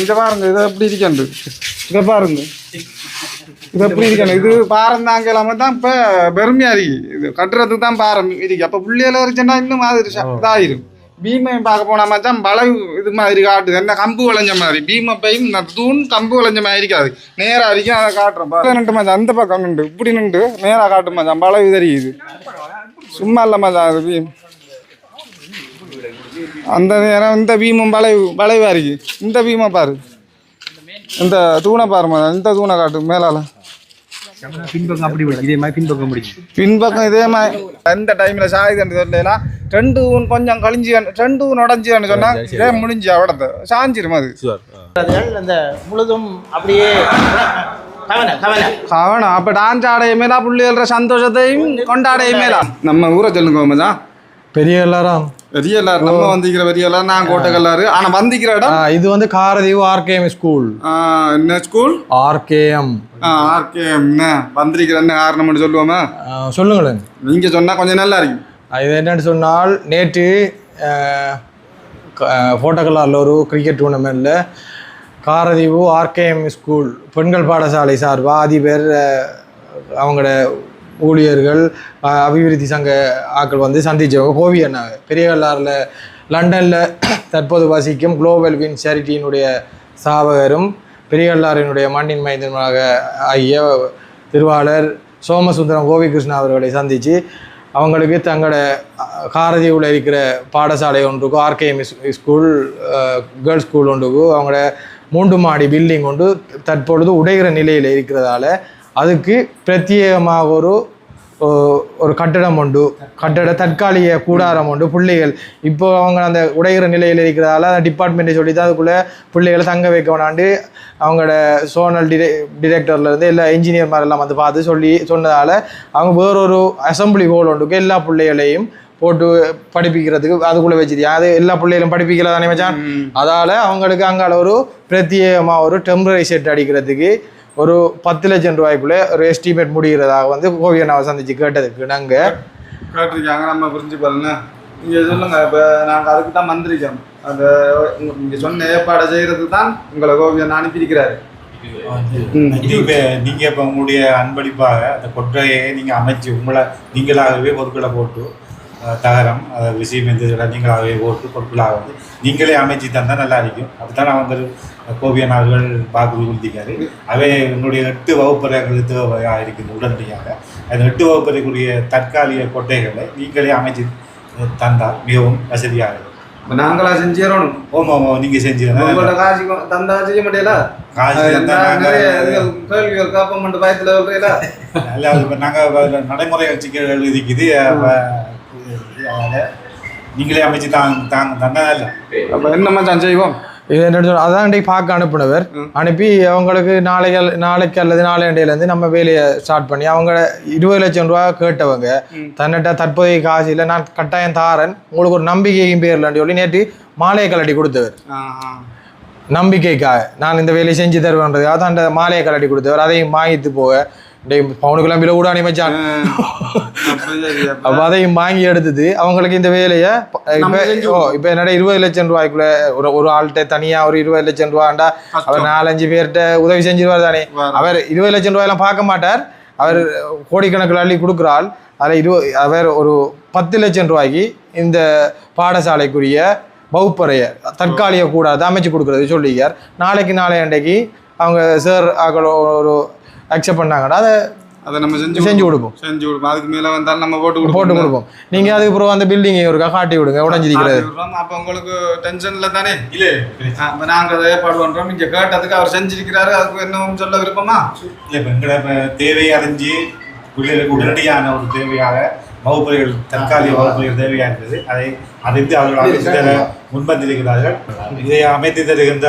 இங்க பாருங்க இது எப்படி இருக்கண்டு இதை பாருங்க. இது எப்படி இருக்கணும் இது பாரம் தாங்க இல்லாம தான் இப்ப பெருமையா இருக்கு இது கட்டுறதுக்கு தான் பாரம் இருக்கு. அப்ப புள்ளியில இருந்துச்சுன்னா இன்னும் மாதிரி இதாயிரும். பீமை பார்க்க போனா மச்சான் வளைவு இது மாதிரி காட்டுது. என்ன கம்பு விளைஞ்ச மாதிரி. பீமை பையும் தூண் கம்பு விளைஞ்ச மாதிரி இருக்காது. நேரா இருக்கும் அதை காட்டுறேன் பாரு. நின்று மச்சான் அந்த பக்கம் நின்று இப்படி நின்று நேரா காட்டு மச்சான் வளைவு தெரியுது. சும்மா இல்லை மச்சான் அது பீம். அந்த நேரம் இந்த பீமும் வளைவு வளைவா இருக்கு இந்த பீமை பாரு. இந்த தூணை பாரு மச்சான் இந்த தூணை காட்டு மேலால. பின்பக்கம் அப்படி இதே மாதிரி பின்பக்கம் பிடிக்கும் பின்பக்கம் இதே மாதிரி எந்த டைம்ல சாயுதுன்னு சொல்லலாம் ரெண்டு ஊன் கொஞ்சம் கழிஞ்சு ரெண்டு ஊன் உடஞ்சுன்னு சொன்னா இதே முடிஞ்சு அவடத்தை. சாஞ்சிரும் அது. அந்த முழுதும் அப்படியே கவன கவன. அவனா அப்ப டான்ஸ் ஆடைய மேலா புள்ளிகள சந்தோஷத்தையும் கொண்டாடைய மேலா. நம்ம ஊரை சொல்லுங்க மச்சான் பெரிய எல்லாரும் பெரிய எல்லாரும் நம்ம வந்திக்கிற பெரிய எல்லாரும் நான் கோட்டைக்கல்லாரு ஆனா வந்திக்கிற இடம்? இது வந்து காரதீவு ஆர்கேஎம் ஸ்கூல். என்ன ஸ்கூல்? ஆர்கேஎம். ஆர்கே என்ன? வந்திருக்கிற என்ன? காரணம்னு சொல்லுவோமா? சொல்லுங்களேன். நீங்க சொன்னா கொஞ்சம் நல்லா இருக்கும். இது என்னன்னு சொன்னால் நேற்று ஃபோட்டோகலாரில் ஒரு கிரிக்கெட் டூர்னமெண்ட்டில் காரதீவு ஆர்கேஎம் ஸ்கூல் பெண்கள் பாடசாலை சார்பாக அதிபர் அவங்களோட ஊழியர்கள் அபிவிருத்தி சங்க ஆட்கள் வந்து சந்திச்சவங்க கோவி அண்ணாவை பெரிய லண்டனில் தற்போது வசிக்கும் குளோபல் வின் சேரிட்டியினுடைய ஸ்தாபகரும் பெரியகல்லாரினுடைய மண்ணின் மைந்தனாக ஆகிய திருவாளர் சோமசுந்தரம் கோபிகிருஷ்ணா அவர்களை சந்தித்து அவங்களுக்கு தங்களோட அஹ், காரதீவில் இருக்கிற பாடசாலை ஒன்றுக்கும் ஆர்கேஎம் ஸ்கூல் கேர்ள்ஸ் ஸ்கூல் ஒன்றுக்கும் அவங்களோட மூன்று மாடி பில்டிங் ஒன்று தற்பொழுது உடைகிற நிலையில் இருக்கிறதால அதுக்கு பிரத்யேகமாக ஒரு ஒரு கட்டடம் உண்டு. கட்டட தற்காலிக கூடாரம் உண்டு. பிள்ளைகள். இப்போ அவங்க அந்த உடைகிற நிலையில் இருக்கிறதால அந்த டிபார்ட்மெண்ட்டை சொல்லி தான் அதுக்குள்ளே பிள்ளைகளை தங்க வைக்க வேணாண்டு அவங்களோட சோனல் டிரெ டிரெக்டர்லேருந்து எல்லா இன்ஜினியர் மாதிரிலாம் வந்து பார்த்து சொல்லி சொன்னதால் அவங்க வேறொரு அசம்பிளி ஹோல் ஒன்றுக்கு எல்லா பிள்ளைகளையும் போட்டு படிப்பிக்கிறதுக்கு அதுக்குள்ளே வச்சிருக்கேன் அது எல்லா பிள்ளைகளும் படிப்பிக்கல தானே மச்சான்? அதால் அவங்களுக்கு அங்கால ஒரு பிரத்யேகமாக ஒரு டெம்பரரி செட் அடிக்கிறதுக்கு ஒரு பத்து லட்சம் ரூபாய்க்குள்ளே ஒரு எஸ்டிமேட் முடிகிறதாக வந்து கோவியனாவை சந்திச்சு கேட்டதுக்கு நாங்கள் கேட்டிருக்காங்க நம்ம பிரின்சிபல்னு. நீங்க சொல்லுங்க இப்ப நாங்க அதுக்கு தான் வந்திருக்கோம். அந்த உங்க- நீங்க சொன்ன ஏற்பாடை செய்யறதுக்கு தான் உங்களை கோவியன் அனுப்பியிருக்கிறாரு. இது இப்ப நீங்க இப்ப உங்களுடைய அன்பளிப்பாக அந்த கொற்றையை நீங்க அமைச்சு உங்களை நீங்களாகவே பொருட்களை போட்டு தகரம் விஷயம் இதெல்லாம் நீங்களாகவே போட்டு பொருட்களாக வந்து நீங்களே அமைச்சு தந்தா நல்லா இருக்கும். அதுதான் அவங்க கோவியன் அவர்கள் வாக்குறுதி கொடுத்திருக்காரு. அவை உங்களுடைய எட்டு வகுப்பறைகளுக்கு தேவையாக இருக்குது உடனடியாக. அந்த எட்டு வகுப்பறைக்குரிய தற்காலிக கொட்டைகளை நீங்களே அமைச்சு தந்தால் மிகவும் வசதியாக இருக்கும். நாங்களா செஞ்சிடணும் ஓமா ஓமா நீங்க உங்களோட காசு தந்தா செய்ய முடியல காசு கேள்விகள் காப்பம் பயத்துல சொல்றீங்களா? அல்ல அது இப்ப நாங்க வ- நடைமுறை இருக்குது அப்ப அதனால நீங்களே அமைச்சு தாங்க தாங்க அப்ப செய்வோம்? இது என்ன அதான் இன்றைக்கு பார்க்க அனுப்புனவர். அனுப்பி அவங்களுக்கு நாளைக்கு நாளைக்கு அல்லது நாளையிலேருந்து நம்ம வேலையை ஸ்டார்ட் பண்ணி அவங்க இருபது லட்சம் ரூபா கேட்டவங்க தன்னிட்ட தற்போதைய காசு இல்லை நான் கட்டாயம் தாரேன். உங்களுக்கு ஒரு நம்பிக்கையும் பேர்லன்னு சொல்லி நேற்று மாலையை கலட்டி கொடுத்தவர். நம்பிக்கைக்காக. நான் இந்த வேலையை செஞ்சு தருவேன்றதுக்காக தான் அந்த மாலையை கலட்டி கொடுத்தவர். அதையும் வாங்கிட்டு போக. பவுனுக்கெல்லாம் விலை கூட அனுப்பிச்சான் அப்போ. அதையும் வாங்கி எடுத்தது. அவங்களுக்கு இந்த வேலையை இப்ப இப்போ என்னடா இருபது லட்சம் ரூபாய்க்குள்ள ஒரு ஒரு ஆள்கிட்ட தனியா ஒரு இருபது லட்சம் ரூபாண்டா? அவர் நாலஞ்சு பேர்கிட்ட உதவி செஞ்சிருவார் தானே. அவர் இருபது லட்சம் ரூபாயெல்லாம் பார்க்க மாட்டார். அவர் கோடிக்கணக்கில் அள்ளி கொடுக்குறாள் அதில் இரு அவர் ஒரு பத்து லட்சம் ரூபாய்க்கு இந்த பாடசாலைக்குரிய வகுப்பறையை தற்காலிக கூடாது அமைச்சு கொடுக்குறது சொல்லிக்கார் நாளைக்கு நாளை அன்றைக்கு அவங்க சார் ஒரு அக்செப்ட் பண்ணாங்கன்னா அதை அதை நம்ம செஞ்சு செஞ்சு கொடுப்போம். செஞ்சு கொடுப்போம். அதுக்கு மேல வந்தாலும் நம்ம போட்டு கொடுப்போம். போட்டு கொடுப்போம். நீங்கள் அதுக்கு அப்புறம் அந்த பில்டிங்கை ஒருக்கா காட்டி விடுங்க உடஞ்சிருக்கிறது. அப்ப உங்களுக்கு டென்ஷன்ல தானே? இல்ல. அப்ப நாங்க அதை ஏற்பாடு பண்றோம். இங்க கேட்டதுக்கு அவர் செஞ்சிருக்கிறாரு. அதுக்கு என்ன சொல்ல விருப்பமா? இல்ல இப்ப எங்களை தேவையை அறிஞ்சு பிள்ளைகளுக்கு உடனடியான ஒரு தேவையாக வகுப்பறைகள் தற்காலிக வகுப்பறைகள் தேவையாக இருந்தது. அதை அறிந்து அவர்கள் அமைத்து தர முன்வந்திருக்கிறார்கள். இதை அமைத்து தருகின்ற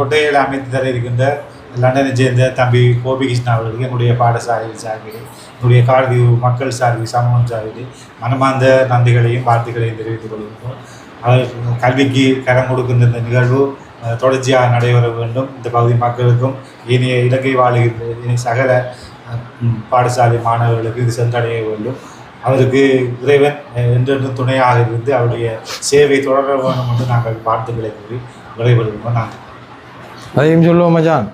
கொட்டைகளை அமைத்து தர இருக்கின்ற லண்டனை சேர்ந்த தம்பி கோபிகிருஷ்ணா அவர்களுக்கு என்னுடைய பாடசாலை சார்பில் என்னுடைய காலதீவு மக்கள் சார்பில் சமூகம் சார்பில் மனமார்ந்த நன்றிகளையும் வாழ்த்துக்களையும் தெரிவித்துக் கொள்கின்றோம். அவர் கல்விக்கு கரம் கொடுக்கின்ற இந்த நிகழ்வு தொடர்ச்சியாக நடைபெற வேண்டும். இந்த பகுதி மக்களுக்கும் இனிய இலங்கை வாழுகின்ற இனி சகல பாடசாலை மாணவர்களுக்கு இது சென்றடைய வேண்டும். அவருக்கு இறைவன் என்றென்று என்றென்றும் துணையாக இருந்து அவருடைய சேவை தொடர வேண்டும் என்று நாங்கள் வாழ்த்துக்களை கூறி விடைபெறுகிறோம் நாங்கள் அதையும் சொல்லுவோம் மஜான்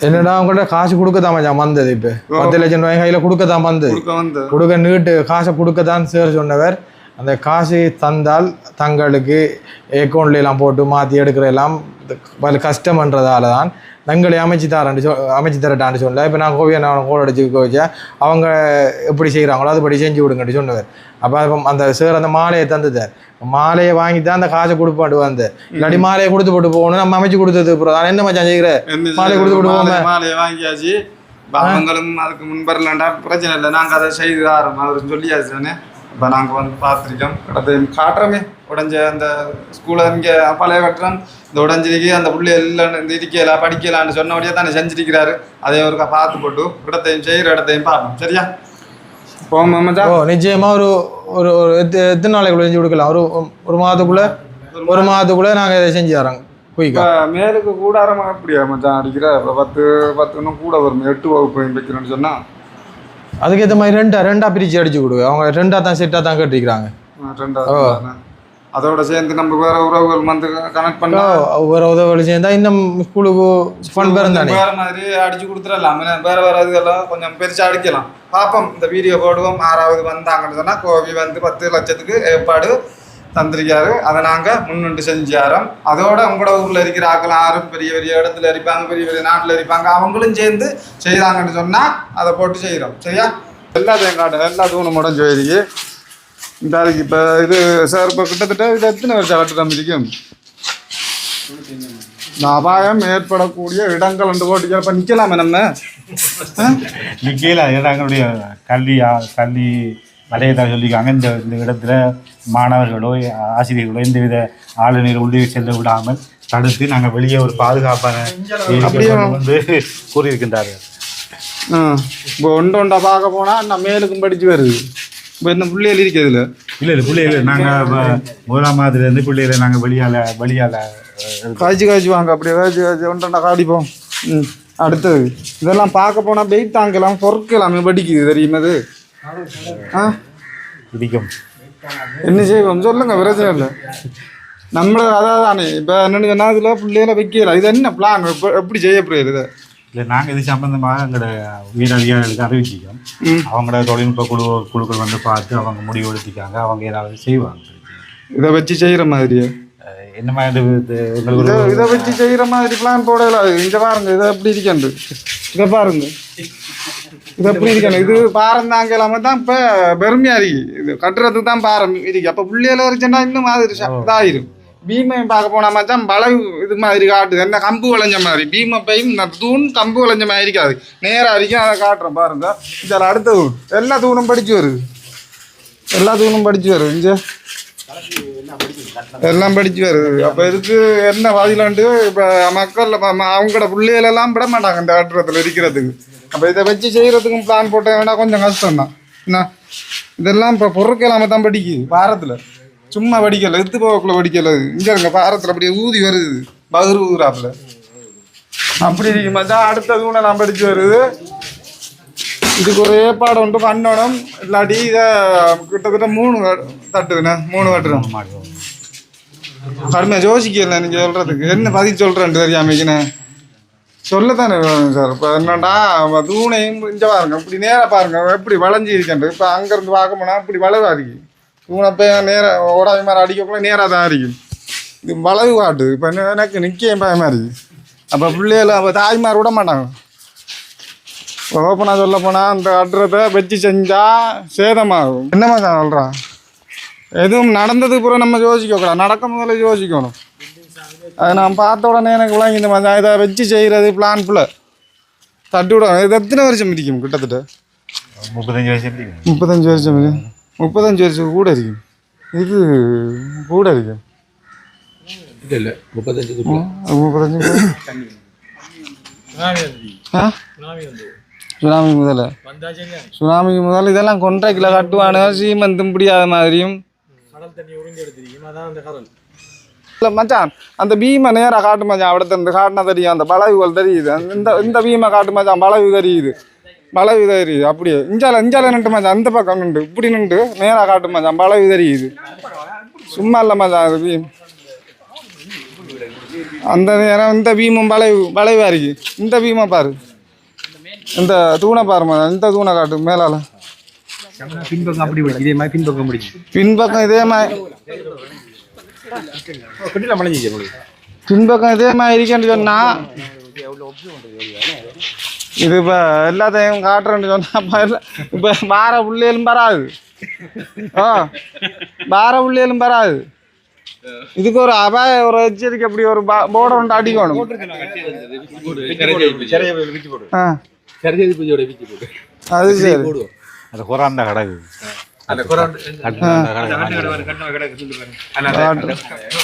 என்னடா அவங்கள்ட்ட காசு கொடுக்க தான் வந்தது இப்போ? பத்து லட்சம் ரூபாய் கையில் கொடுக்க தான் வந்தது. கொடுக்க கொடுக்க நீட்டு காசை கொடுக்கத்தான் சார் சொன்னவர். அந்த காசு தந்தால் தங்களுக்கு அக்கௌண்ட்ல எல்லாம் போட்டு மாற்றி எடுக்கிற எல்லாம் கஷ்டம்ன்றதால தான் தங்களை அமைச்சு தரேன் சொ அமைச்சு தரட்டான்னு சொன்னல இப்போ நான் கோவியை நான் கோல் அடிச்சு வச்சேன் அவங்க எப்படி செய்கிறாங்களோ அதுபடி செஞ்சு விடுங்கன்னு சொன்னவர் அப்போ அந்த சார் அந்த மாலையை தந்துட்டார். மாலையை வாங்கி தான் அந்த காசை கொடுப்பாட்டு வந்தேன் இல்லாட்டி மாலையை கொடுத்து போட்டு போகணும். நம்ம அமைச்சு கொடுத்தது அப்புறம் நான் என்ன மச்சான் செய்கிற என்ன மாலை கொடுத்து செய்யறது? விடுவோமே. மாலை- மாலையை வாங்கியாச்சு. பாவங்களும் அதுக்கு முன்பரலாண்டா பிரச்சனை இல்லை. நாங்கள் அதை செய்து ஆரோம் அவர் சொல்லியாச்சு தானே. இப்போ நாங்கள் வந்து பார்த்துருக்கோம். இடத்தை காட்டுறோமே உடஞ்ச அந்த ஸ்கூலில் இங்கே பழைய கட்டுறோம் இந்த உடஞ்சிருக்கு அந்த புள்ளி எல்லாம் இந்த இருக்கல படிக்கலான்னு சொன்னபடியே தானே செஞ்சிருக்கிறாரு. அதை ஒரு பார்த்து போட்டு இடத்தையும் செய்கிற இடத்தையும் பார்ப்போம். சரியா? ஓ நிச்சயமா ஒரு ஒரு ஒரு எத்த- எத்தனை நாளைக்குள்ள செஞ்சு கொடுக்கலாம்? ஒரு ஒரு மாதத்துக்குள்ள ஒரு மாதத்துக்குள்ள நாங்கள் இதை செஞ்சு தரோம் இப்போ குயிக்கா மேலுக்கு கூடாரமா அப்படியா மச்சான்? அடிக்கிற பத்து பத்து இன்னும் கூட வரும். எட்டு வகுப்பு வைக்கணும்னு சொன்னா அதுக்கேற்ற மாதிரி ரெண்டா ரெண்டா பிரிச்சு அடிச்சு கொடு அவங்க ரெண்டா தான் செட்டா தான் கட்டிக்கிறாங்க. அதோட சேர்ந்து நம்ம வேற உறவுகள் வந்து கனெக்ட் பண்ணா வேற உதவி சேர்ந்தா இன்னும் ஸ்கூலுக்கு ஃபன் பேரும் தானே வேற மாதிரி அடிச்சு கொடுத்துடலாம். வேற வேற இதெல்லாம் கொஞ்சம் பெருசா அடிக்கலாம். பாப்போம் இந்த வீடியோ போடுவோம். ஆறாவது வந்தாங்கன்னு சொன்னா கோவி வந்து பத்து லட்சத்துக்கு ஏற்பாடு தந்திருக்காரு. அதை நாங்கள் முன்னிட்டு செஞ்சாரோம். அதோட உங்களோட ஊரில் இருக்கிற ஆக்கள் யாரும் பெரிய பெரிய இடத்துல இருப்பாங்க பெரிய பெரிய நாட்டில் இருப்பாங்க. அவங்களும் சேர்ந்து செய்தாங்கன்னு சொன்னால் அதை போட்டு செய்கிறோம் சரியா? எல்லாத்தையும் காட்டு எல்லா தூணும் உடஞ்சு போயிருக்கு இந்த அதுக்கு இப்போ இது சார் இப்போ கிட்டத்தட்ட இது எத்தனை வருஷம் கட்டுற இருக்கும் அபாயம் ஏற்படக்கூடிய இடங்கள் என்று போட்டு இப்போ நிற்கலாமே நம்ம? நிற்கலாம் நிற்கையில் எங்களுடைய கல்வி கல்வி வலையதாக சொல்லியிருக்காங்க இந்த இந்த இடத்துல மாணவர்களோ ஆசிரியர்களோ எந்தவித ஆளுநர் உள்ளே செல்ல விடாமல் தடுத்து நாங்கள் வெளியே ஒரு பாதுகாப்பான வந்து கூறியிருக்கின்றார்கள். இப்போ ஒன்று ஒன்றா பார்க்க போனால் நான் மேலுக்கும் படிச்சு வருது. இப்போ என்ன பிள்ளைகள் இருக்கிறதுல இல்லை இல்லை பிள்ளைகள் நாங்கள் முதலாம் மாதத்துலேருந்து பிள்ளைகளை நாங்கள் வெளியால் வெளியால் காய்ச்சி காய்ச்சி வாங்க அப்படியே காய்ச்சி காய்ச்சி ஒன்று காடிப்போம். ம் அடுத்தது. இதெல்லாம் பார்க்க போனால் வெயிட் தாங்கலாம் பொறுக்கலாமே படிக்குது தெரியுமா அது? ஆ? பிடிக்கும் என்ன செய்வோம்? சொல்லுங்க பிரச்சனை இல்லை. நம்மள அதான் தானே. இப்போ என்னன்னு சொன்னால் இதில் பிள்ளைகளை வைக்கல. இது என்ன பிளான் இப்போ எப்படி செய்யப்படுகிறது இதை? இல்லை நாங்கள் இது சம்பந்தமாக எங்களோட உயர் அதிகாரிகளுக்கு அறிவிச்சிக்கோம். அவங்களோட தொழில்நுட்ப குழு குழுக்கள் வந்து பார்த்து அவங்க முடிவு எடுத்திக்காங்க அவங்க ஏதாவது செய்வாங்க. இதை வச்சு செய்கிற மாதிரியே. என்ன மாதிரி இது இதை இதை வச்சு செய்கிற மாதிரி பிளான் போடல. இங்க பாருங்க இதை எப்படி இருக்கண்டு? இதை பாருங்க. இது எப்படி இருக்கணும் இது பாரம் தாங்க இல்லாம தான் இப்போ பெருமையா இருக்கு இது கட்டுறதுக்கு தான் பாரம் இருக்கு. அப்போ பிள்ளையில இருந்துச்சுன்னா இன்னும் மாதிரி இதாயிரும். பீமை பார்க்க போனா மச்சான் வளைவு இது மாதிரி காட்டுது. என்ன கம்பு விளைஞ்ச மாதிரி. பீமை பையும் தூண் கம்பு விளைஞ்ச மாதிரி இருக்காது. நேரா இருக்கும் அதை காட்டுறேன் பாருங்க. இதில் அடுத்த எல்லா தூணும் படிச்சு வருது எல்லா தூணும் படிச்சு வருது இங்க. எல்லாம் படிச்சு வருது. அப்ப இதுக்கு என்ன வாதிலாண்டு? இப்ப மக்கள் ம- அவங்களோட பிள்ளைகள் எல்லாம் விட மாட்டாங்க இந்த கட்டுறதுல இருக்கிறதுக்கு. அப்ப இதை வச்சு செய்யறதுக்கும் பிளான் போட்டேன் வேணா கொஞ்சம் கஷ்டம் தான் என்ன? இதெல்லாம் இப்ப பொருட்கள் தான் படிக்குது வாரத்தில். சும்மா படிக்கல எத்து போகக்குள்ள படிக்கல. இங்கே இங்க இருங்க பாரத்துல அப்படியே ஊதி வருது. பகிர் ஊராப்பில். அப்படி இருக்கும்போது தான் அடுத்த நான் படிச்சு வருது. இதுக்கு ஒரு ஏற்பாடு உண்டு பண்ணணும் இல்லாட்டி இதை கிட்டத்தட்ட மூணு கட்டு- தட்டுதுண்ணே மூணு கட்டுறோம் கடுமையாக யோசிக்கல நீங்கள் சொல்கிறதுக்கு என்ன பதில் சொல்கிறேன் தெரியாமக்கினே சொல்லத்தானே வேணும் சார் இப்போ என்னடா தூணையும் இங்கே பாருங்க இப்படி நேராக பாருங்க எப்படி வளைஞ்சி இருக்கேன் இப்போ அங்கேருந்து பார்க்க போனால் இப்படி வளைவா இருக்கு தூணை போய் நேராக ஓடாய் மாதிரி அடிக்கக்குள்ள நேராக தான் இருக்கு இது வளைவு காட்டுது இப்போ எனக்கு நிற்க பயமாக இருக்கு அப்போ பிள்ளைகள் அப்போ தாய்மார் விட மாட்டாங்க ஓப்பனாக சொல்ல போனால் அந்த கட்டுறதை வச்சு செஞ்சால் சேதமாகும். என்னம்மா சார் சொல்கிறான் எதுவும் நடந்ததுக்கு பிறகு நம்ம யோசிக்கக்கூடாது. நடக்க முதல்ல யோசிக்கணும். அது நான் பார்த்த உடனே எனக்கு விளங்கி இந்த மாதிரி இதை வச்சு செய்கிறது பிளான் ஃபுல்ல தட்டி இது எத்தனை வருஷம் இருக்கும் கிட்டத்தட்ட? முப்பத்தஞ்சு வயசு எப்படி முப்பத்தஞ்சு வருஷம். முப்பத்தஞ்சு வருஷம் கூட இருக்கும் இது கூட இருக்கும் இல்லை முப்பத்தஞ்சு முப்பத்தஞ்சு ஆ? சுனாமி முதல்ல சுனாமி முதல்ல இதெல்லாம் கொன்ட்ராக்டில் கட்டுவானுங்க. சீமந்தும் பிடியாத மாதிரியும். இல்லை மச்சான் அந்த பீமை நேராக காட்டு மச்சான். அவிடத்த இந்த காட்டினா தெரியும். அந்த பலவுகள் தெரியுது. இந்த இந்த பீமை காட்டு மச்சான் பலவு தெரியுது. பலவு தெரியுது. அப்படியே. இஞ்சால இஞ்சால நின்று மச்சான். அந்த பக்கம் நின்று. இப்படி நின்று நேராக காட்டு மச்சான். பலவு தெரியுது. சும்மா இல்லை மச்சான் அது பீம். அந்த நேரம் இந்த பீமும் பலவு பலவாக இருக்கு? இந்த பீமை பாரு. இந்த தூணை பாருமா இந்த தூணை காட்டு மேலால. பின்பக்கம் அப்படி இதே மாதிரி பின்பக்கம் பிடிக்கும். பின்பக்கம் இதே மாதிரி பின்பக்கம் இதே மாதிரி இருக்கேன்னு சொன்னா இது இப்போ எல்லாத்தையும் காட்டுறேன்னு சொன்னா இப்ப வார புள்ளையிலும் வராது ஆ வார புள்ளையிலும் வராது இதுக்கு ஒரு அபாய ஒரு எச்சரிக்கை அப்படி ஒரு போர்டை ஒன்று அடிக்கணும். ஆ அது சரி. அந்த குரான் தான் கிடக்கு.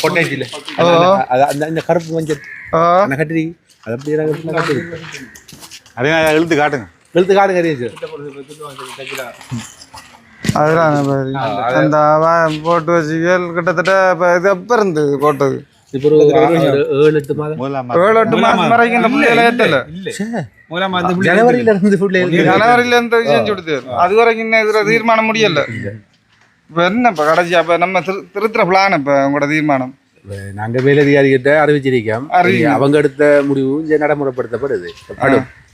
கொட்டைச்சில ஓ அந்த இந்த கருப்பு மஞ்சள். ஓ அந்த கட்டி அது அப்படியே கட்டி அதே எழுத்து காட்டுங்க. வெளுத்து காடு கறியாச்சு அதுதான் பாரு. அந்த அபாயம் போட்டு வச்சுக்கல் கிட்டத்தட்ட இப்போ இது இருந்தது போட்டது. இப்போ ஒரு ஒரு ஏழு எட்டு மாதம் ஏழு எட்டு மாதம் வரைக்கும் இந்த பிள்ளைகளை ஏற்றல ஜனவரியில இருந்து ஜனவரியில இருந்து செஞ்சு கொடுத்து அது வரைக்கும் இன்னும் இதுல தீர்மானம் முடியல இப்ப என்ன இப்ப கடைசி அப்ப நம்ம திரு- திருத்துற பிளான் இப்ப உங்களோட தீர்மானம் நாங்க மேலதிகாரிகிட்ட அறிவிச்சிருக்கோம். அவங்க எடுத்த முடிவு இங்க நடைமுறைப்படுத்தப்படுது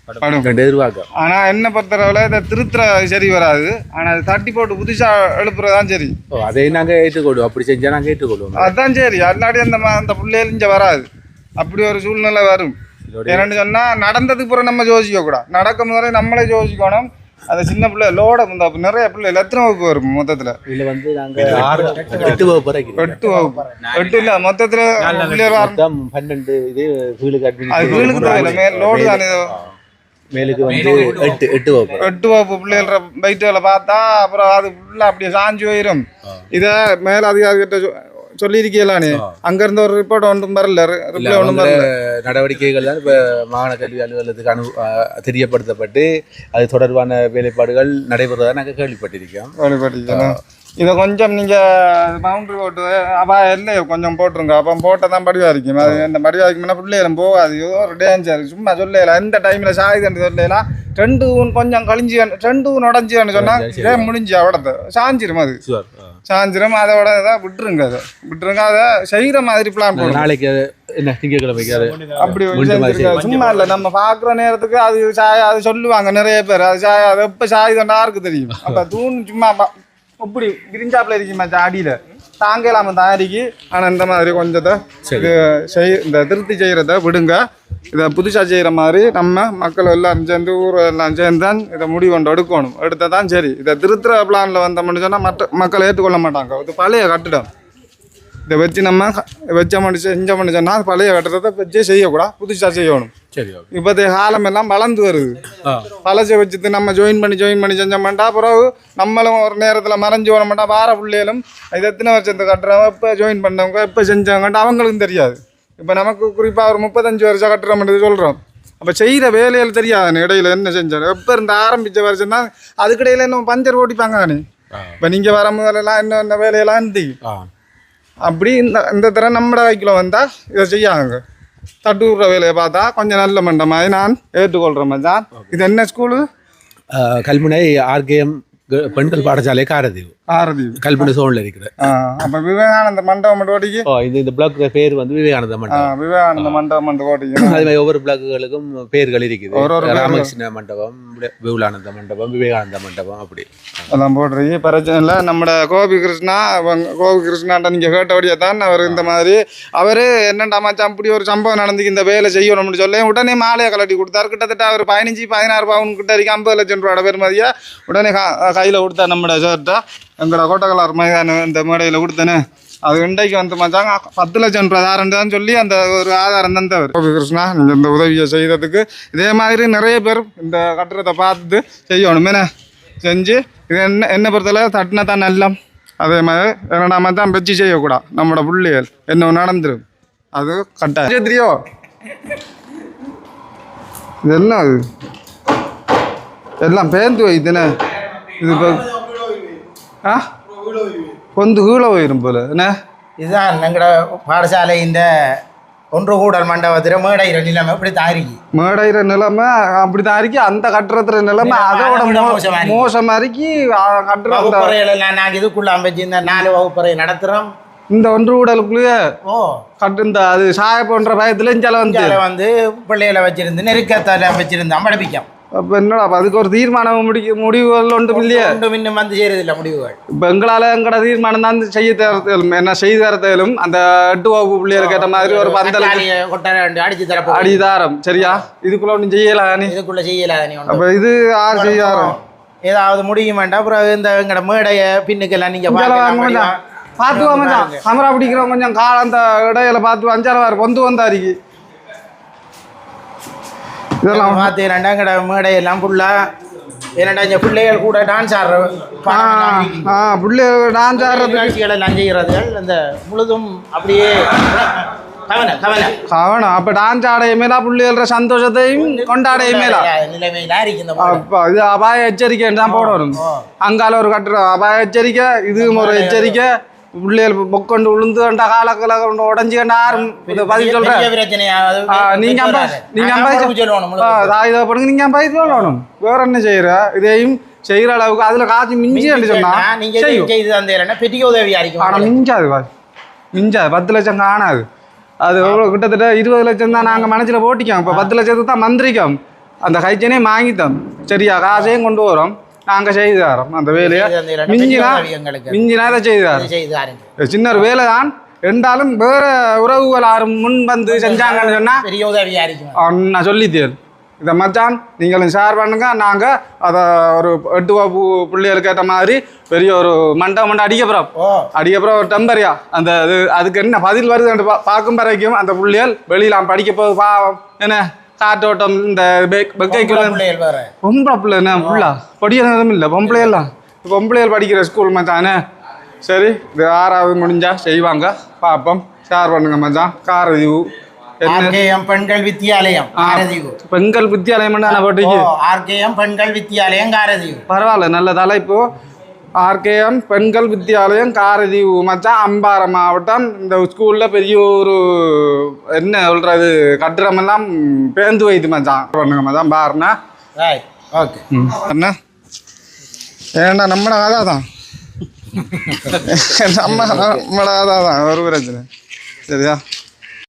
படும். எதிர்பார்க்க ஆனா என்ன பொறுத்தளவுல இதை திருத்துற சரி வராது. ஆனா அது தட்டி போட்டு புதுசா எழுப்புறதுதான் சரி. ஓ அதை நாங்க ஏற்றுக்கொள்வோம். அப்படி செஞ்சா நாங்க ஏற்றுக்கொள்வோம். அதுதான் சரி. அல்லாடி அந்த அந்த பிள்ளைகள் இங்க வராது. அப்படி ஒரு சூழ்நிலை வரும். என்னன்னு சொன்னா நடந்ததுக்கு பிறகு நம்ம யோசிக்க கூடாது. நடக்கும் வரை நம்மளே யோசிக்கணும். அது சின்ன பிள்ளை லோட இந்த நிறைய பிள்ளை எத்தனை வகுப்பு வரும் மொத்தத்துல. இதுல வந்து நாங்க எட்டு வகுப்பு. வரைக்கும். எட்டு வகுப்பு. எட்டு இல்ல மொத்தத்துல பிள்ளைகள் வரும் மொத்தம் பன்னெண்டு இது வீலுக்கு அது வீலுக்கு தேவையில்ல மேல் லோடு தானே இது. மேலுக்கு வந்து எட்டு எட்டு வகுப்பு எட்டு வகுப்பு பிள்ளைகள வயிற்றுல பார்த்தா அப்புறம் அது ஃபுல்லாக அப்படியே சாஞ்சு போயிடும் இதை மேல அதிகாரிகிட்ட சொ- சொல்லியிருக்கீங்களானே அங்க இருந்து ஒரு ரிப்போர்ட் ஒன்றும் வரல. ரிப்ளை ஒன்றும் வரல. நடவடிக்கைகள் தான் இப்போ மாகாண கல்வி அலுவலகத்துக்கு அனு தெரியப்படுத்தப்பட்டு அது தொடர்பான வேலைப்பாடுகள் நடைபெறுவதாக நாங்கள் கேள்விப்பட்டிருக்கோம். வழிபட்டிருக்கணும் இதை கொஞ்சம் நீங்க பவுண்டரி போட்டு அப்பா இல்லையோ கொஞ்சம் போட்டுருங்க. அப்போ போட்டால் தான் படிவா இருக்கும். அது இந்த படிவா இருக்கும்னா பிள்ளைகளும் போகாது. ஏதோ ஒரு டேஞ்சர் சும்மா சொல்லலாம் எந்த டைமில் சாயுதுன்னு சொல்லலாம் ரெண்டு ஊன் கொஞ்சம் கழிஞ்சு ரெண்டு ஊன் உடஞ்சுன்னு சொன்னால் முடிஞ்சு அவ்வளோத்த சாஞ்சிரும் அது. சாஞ்சிரும் அதோட இதை விட்டுருங்க அதை. விட்டுருங்க அதை செய்கிற மாதிரி பிளான் போடுங்க. நாளைக்கு என்ன அப்படி. சும்மா இல்லை நம்ம பார்க்குற நேரத்துக்கு அது சாய அது சொல்லுவாங்க நிறைய பேர். அது சாய அது எப்போ சாயுதண்டா யாருக்கு தெரியும்? அப்போ தூண் சும்மா ப- இப்படி கிரிஞ்சாப்பில் இருக்குமா அடியில். தாங்கலாம தாரிக்கு ஆனால் இந்த மாதிரி கொஞ்சத்தை இது செய் இந்த திருத்தி செய்கிறத விடுங்க. இதை புதுசாக செய்கிற மாதிரி நம்ம மக்கள் எல்லாரும் சேர்ந்து ஊர் எல்லாம் சேர்ந்து தான் இதை முடிவு கொண்டு எடுக்கணும். எடுத்தால் தான் சரி. இதை திருத்துற பிளானில் வந்தோம்னு சொன்னால் மற்ற மக்கள் ஏற்றுக்கொள்ள மாட்டாங்க. இது பழைய கட்டிடம். இதை வச்சு நம்ம வச்ச மணி செஞ்ச மணி சொன்னால் பழைய கட்டடத்தை வச்சே செய்யக்கூடாது புதுசாக செய்யணும். சரி இப்போதைய காலம் எல்லாம் வளர்ந்து வருது. பழசை வச்சுட்டு நம்ம ஜாயின் பண்ணி ஜாயின் பண்ணி செஞ்சோம்டா பிறகு நம்மளும் ஒரு நேரத்தில் மறைஞ்சு வர மாட்டா வார பிள்ளைகளும் இது எத்தனை வருஷத்தை கட்டுறவங்க எப்போ ஜாயின் பண்ணவங்க எப்போ செஞ்சவங்கன்ட்டு அவங்களுக்கும் தெரியாது. இப்போ நமக்கு குறிப்பாக ஒரு முப்பத்தஞ்சு வருஷம் கட்டுறோம்ன்றது சொல்கிறோம் அப்போ செய்கிற வேலைகள் தெரியாது இடையில என்ன செஞ்சோம் எப்போ இருந்து ஆரம்பித்த வருஷம் தான் அதுக்கிடையில இன்னும் பஞ்சர் ஓட்டிப்பாங்க தானே. இப்போ நீங்கள் வர முதலெல்லாம் இன்னும் இந்த வேலையெல்லாம் இருந்து அப்படி இந்த இந்த தடவை நம்மட வைக்கில் வந்தால் இதை செய்யாங்க. தட்டு விடுற வேலையை பார்த்தா கொஞ்சம் நல்ல மண்டமாய் நான் ஏற்றுக்கொள்கிறேன் மச்சான் இது என்ன ஸ்கூலு கல்முனை ஆர்கேஎம் பெண்கள் பாடசாலை காரதீவு. ஆரதி. கல்முனை சோனில் அப்போ விவேகானந்த மண்டபம் ஓட்டிக்கு. ஓ இது இந்த பிளாக் பேர் வந்து விவேகானந்த மண்டபம். விவேகானந்த மண்டபம் ஓட்டிக்கு அதே மாதிரி ஒவ்வொரு பிளாக்குகளுக்கும் பேர்கள் இருக்குது. ஒரு ஒரு. ராமகிருஷ்ண மண்டபம் விபுலானந்த மண்டபம் விவேகானந்த மண்டபம் அப்படி. எல்லாம் போடுறீங்க பிரச்சனை இல்லை. நம்ம கோபி கிருஷ்ணா கோபி கிருஷ்ணாட்ட நீங்கள் கேட்டபடியே தான் அவர் இந்த மாதிரி அவர் என்னண்டா மச்சான் அப்படி ஒரு சம்பவம் நடந்துக்கு இந்த வேலை செய்யணும்னு சொல்லி உடனே மாலையை கலட்டி கொடுத்தாரு. கிட்டத்தட்ட அவர் பதினஞ்சு பதினாறு பவுன் கிட்ட வரைக்கும் ஐம்பது லட்சம் ரூபாயோட பெருமதியா உடனே கையில் கொடுத்தார் நம்மட சேர்ட்டா எங்களோட கோட்டக்கலார் மைதானம் இந்த மேடையில் கொடுத்தேன்னு அது இன்றைக்கு வந்து மச்சாங்க பத்து லட்சம் ரூபா ஆதாரம் தான் சொல்லி அந்த ஒரு ஆதாரம் தந்தவர். கோபி கிருஷ்ணா நீங்கள் இந்த உதவியை செய்ததுக்கு இதே மாதிரி நிறைய பேர் இந்த கட்டுறதை பார்த்து செய்யணும். என்ன? செஞ்சு இது என்ன என்ன பொறுத்தளவு தட்டினா தான் நல்லம். அதே மாதிரி இரண்டாம தான் வச்சு செய்யக்கூடாது. நம்மளோட பிள்ளைகள் என்ன நடந்துரும். அது கட்டாயம். தெரிയോ இது என்ன அது? எல்லாம் பேர்ந்து வைத்தனே. இது இப்போ கொந்து கீழே போயிரும் போல. என்ன? இதுதான் எங்களோட பாடசாலையின் ஒன்று கூடல் மண்டபத்தில் மேடை நிலைமை இப்படி தாரிக்கு மேடையிற நிலைமை அப்படி தான் இருக்கு. அந்த கட்டுறதுற நிலைமை அதோட மோசமா இருக்கு. மோசமா இருக்கு. கட்டுற வகுப்பறைகள் எல்லாம் நாங்கள் இதுக்குள்ள அமைச்சு இந்த நாலு வகுப்பறை நடத்துகிறோம் இந்த ஒன்று ஊடலுக்குள்ளேயே ஓ. கட்டு இந்த அது சாய போன்ற பயத்துல இஞ்சால வந்து வந்து பிள்ளைகளை வச்சிருந்து நெருக்கத்தால வச்சிருந்து படிப்பிக்கும் அப்ப என்னடா அதுக்கு ஒரு தீர்மானம் முடிக்க முடிவுகள் ஒன்றும் இல்லையே? ஒன்றும் இன்னும் வந்து சேருதில்லை முடிவுகள். இப்ப எங்களால எங்கட தீர்மானம் தான் செய்ய தரத்திலும் என்ன செய்து தரத்திலும் அந்த எட்டு வகுப்பு பிள்ளைகளுக்கு ஏற்ற மாதிரி ஒரு பந்தலுக்கு அடிச்சு தரப்போ அடிதாரம் சரியா? இதுக்குள்ள ஒன்றும் செய்யலாம் நீ? இதுக்குள்ள செய்யலாத நீ அப்ப இது ஆறு செய்யாரம் ஏதாவது முடியும் வேண்டாம். அப்புறம் இந்த எங்கட மேடைய பின்னுக்கெல்லாம் நீங்க பார்க்கலாம் கொஞ்சம் முடியும். பார்த்து மச்சான். கமரா பிடிக்கிறோம் கொஞ்சம் கால அந்த இடையில பார்த்து அஞ்சால வேறு பொந்து வந்தாரிக்கு இதெல்லாம் பார்த்தீங்கன்னா எங்கட மேடையெல்லாம் ஃபுல்லா என்னடா இந்த பிள்ளைகள் கூட டான்ஸ் ஆடுற ஆ பாடலாம் இருக்குது. ஆ பிள்ளை டான்ஸ் ஆடுறதுக்கு நிகழ்ச்சிகள் எல்லாம் செய்கிறதுகள் இந்த முழுதும் அப்படியே கவன கவன கவனம். அப்ப டான்ஸ் ஆடையுமேலா பிள்ளைகள சந்தோஷத்தையும் கொண்டாடையுமேலா. அப்ப இது அபாய எச்சரிக்கை தான் போடணும். அங்கால ஒரு கட்டுறோம் அபாய எச்சரிக்கை இதுவும் ஒரு எச்சரிக்கை. பிள்ளைகள் பொக்கொண்டு உளுந்து கண்டா காலக்கல கொண்டு உடஞ்சி கண்டா ஆறும். இந்த பதில் சொல்றேன். நீங்க நீங்க. தாய் தகப்படுங்க நீங்க அம்பா சொல்லணும் வேற என்ன செய்யற? இதையும் செய்யற அளவுக்கு அதுல காய்ச்சி மிஞ்சி சொன்னா நீங்க செய்து தந்தேன்னா பெரிய ஆனா மிஞ்சாது வா மிஞ்சாது. பத்து லட்சம் காணாது. அது எவ்வளவு? கிட்டத்தட்ட இருபது லட்சம் தான் நாங்க மனசுல போட்டிக்கோம். இப்ப பத்து லட்சத்துக்கு தான் மந்திரிக்கோம். அந்த கைச்சனே வாங்கித்தோம். சரியா? காசையும் கொண்டு வரோம். நாங்க செய்து தரோம் அந்த வேலையை மிஞ்சினா. மிஞ்சினா இதை செய்து தரோம் சின்ன ஒரு வேலை தான் என்றாலும் வேற உறவுகள் யாரும் முன் வந்து செஞ்சாங்கன்னு சொன்னா பெரிய உதவியா இருக்கும்? அவன் நான் சொல்லித்தேன் இதை மச்சான் நீங்களும் ஷேர் பண்ணுங்க. நாங்கள் அதை ஒரு எட்டு வகுப்பு பிள்ளைகளுக்கு ஏற்ற மாதிரி பெரிய ஒரு மண்டபம் மண்டபம் அடிக்கப்புறம் அடிக்கப்புறம் ஒரு டெம்பரியா. அந்த இது அதுக்கு என்ன பதில் வருது பார்க்கும் வரைக்கும் அந்த பிள்ளைகள் வெளியில் படிக்க போகுது பாவம். என்ன? காற்றோட்டம் இந்த பொம்பளை பிள்ளை என்ன புள்ளா படிக்கிறதும் இல்லை பொம்பளை எல்லாம். பொம்பளைகள் படிக்கிற ஸ்கூல் மச்சானே. சரி இது ஆறாவது முடிஞ்சா செய்வாங்க. பார்ப்போம் ஷேர் பண்ணுங்க மச்சான். காரதீவு. பெண்கள் வித்தியாலயம் பெண்கள் வித்தியாலயம் போட்டிக்கு? ஆர்கேஎம் பெண்கள் வித்தியாலயம் காரதீவு. பரவாயில்ல நல்ல தலைப்பு. ஆர்கேஎம் பெண்கள் வித்தியாலயம் காரதீவு மச்சான் அம்பாறை மாவட்டம். இந்த ஸ்கூலில் பெரிய ஒரு என்ன சொல்கிறது கட்டிடமெல்லாம் பேந்து வைத்து மச்சான். பண்ணுங்க மச்சான் பாருண்ணா. ஓகே அண்ணா. ஏண்டா நம்மட கதை தான் நம்ம நம்மட கதை தான் ஒரு பிரச்சனை சரியா?